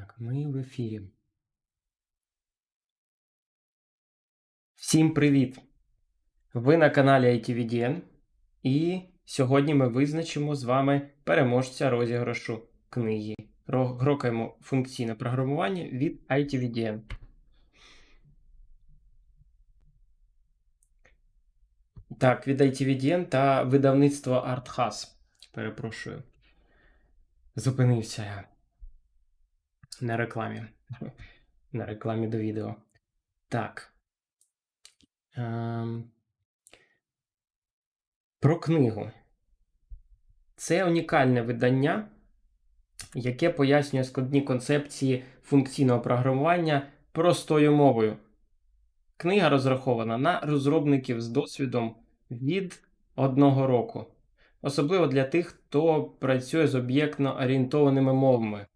Так, ми в ефірі. Всім привіт! Ви на каналі ITVDN, і сьогодні ми визначимо з вами переможця розіграшу книги. Грокаємо функційне програмування від ITVDN. Так, від ITVDN та видавництво ArtHas. Перепрошую. Зупинився я на рекламі. На рекламі до відео. Так. Ем... Про книгу. Це унікальне видання, яке пояснює складні концепції функційного програмування простою мовою. Книга розрахована на розробників з досвідом від одного року. Особливо для тих, хто працює з об'єктно орієнтованими мовами.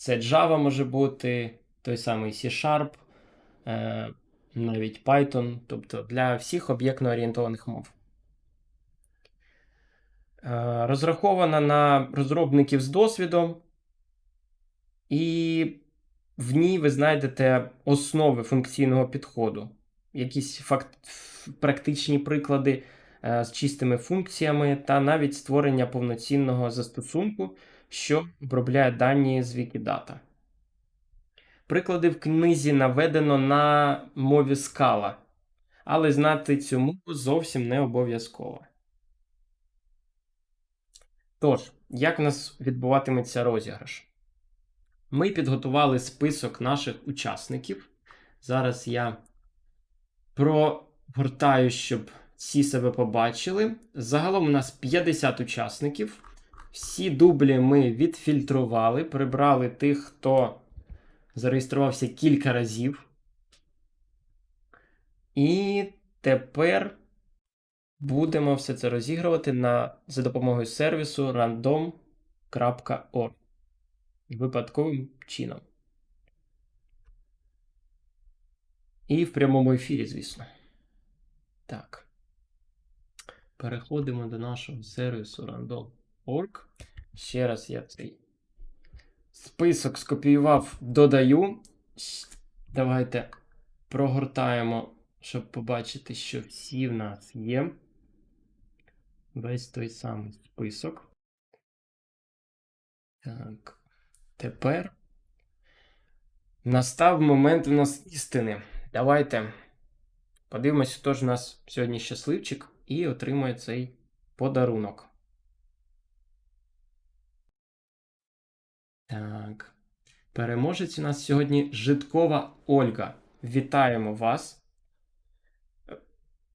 Це Java може бути, той самий C-Sharp, е, навіть Python, тобто для всіх об'єктно орієнтованих мов. Е, розрахована на розробників з досвідом, і в ній ви знайдете основи функційного підходу, якісь факт, практичні приклади е, з чистими функціями та навіть створення повноцінного застосунку, що обробляє дані з Wikidata. Приклади в книзі наведено на мові Scala, але знати цю мову зовсім не обов'язково. Тож, як у нас відбуватиметься розіграш? Ми підготували список наших учасників. Зараз я прогортаю, щоб всі себе побачили. Загалом у нас 50 учасників. Всі дублі ми відфільтрували, прибрали тих, хто зареєструвався кілька разів. І тепер будемо все це розігрувати на, за допомогою сервісу random.org. Випадковим чином. І в прямому ефірі, звісно. Так. Переходимо до нашого сервісу random.org. Ще раз я цей список скопіював, додаю. Давайте прогортаємо, щоб побачити, що всі в нас є. Весь той самий список. Так. Тепер настав момент у нас істини. Давайте подивимося, хто ж у нас сьогодні щасливчик і отримує цей подарунок. Так. Переможець у нас сьогодні Житкова Ольга. Вітаємо вас.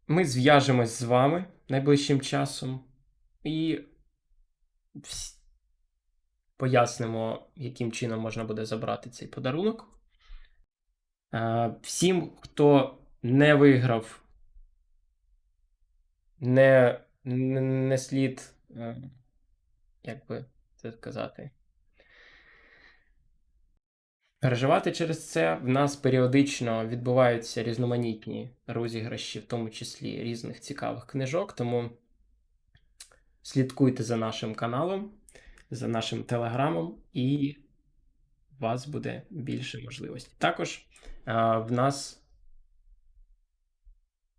Ми зв'яжемось з вами найближчим часом і пояснимо, яким чином можна буде забрати цей подарунок. Всім, хто не виграв, не, не, не слід, е, як би це сказати, переживати через це. В нас періодично відбуваються різноманітні розіграші, в тому числі різних цікавих книжок. Тому слідкуйте за нашим каналом, за нашим телеграмом, і у вас буде більше можливостей. Також а, в нас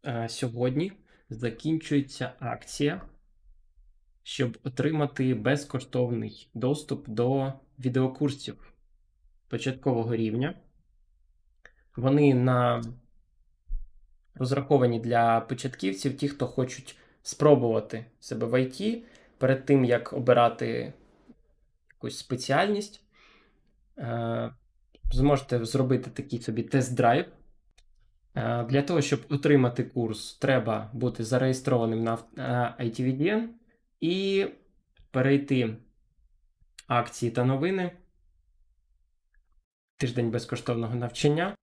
а, сьогодні закінчується акція, щоб отримати безкоштовний доступ до відеокурсів початкового рівня. Вони на розраховані для початківців, ті, хто хочуть спробувати себе в IT перед тим, як обирати якусь спеціальність. Е, Зможете зробити такий собі тест-драйв. Е, Для того, щоб отримати курс, треба бути зареєстрованим на ITVDN і перейти акції та новини тиждень безкоштовного навчання.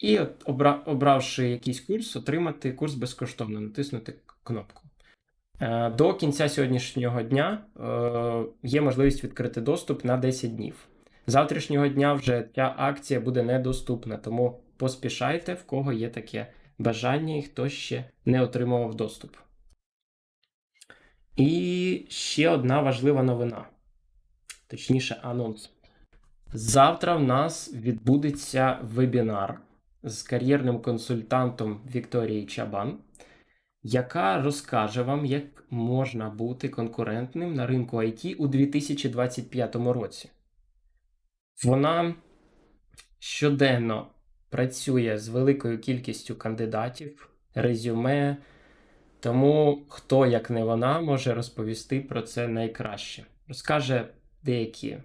І от, обра- обравши якийсь курс, отримати курс безкоштовно, натиснути кнопку. Е, До кінця сьогоднішнього дня е, є можливість відкрити доступ на 10 днів. Завтрашнього дня вже ця акція буде недоступна, тому поспішайте, в кого є таке бажання і хто ще не отримував доступ. І ще одна важлива новина, точніше, анонс. Завтра в нас відбудеться вебінар з кар'єрним консультантом Вікторією Чабан, яка розкаже вам, як можна бути конкурентним на ринку IT у 2025 році. Вона щоденно працює з великою кількістю кандидатів, резюме, тому хто, як не вона, може розповісти про це найкраще. Розкаже деякі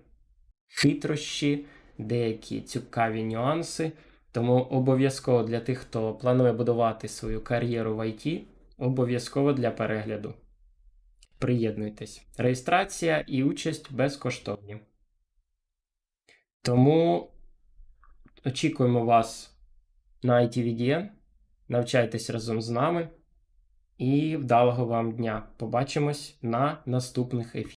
хитрощі, деякі цікаві нюанси. Тому обов'язково для тих, хто планує будувати свою кар'єру в IT, обов'язково для перегляду. Приєднуйтесь. Реєстрація і участь безкоштовні. Тому очікуємо вас на ITVDN. Навчайтесь разом з нами. І вдалого вам дня. Побачимось на наступних ефірах.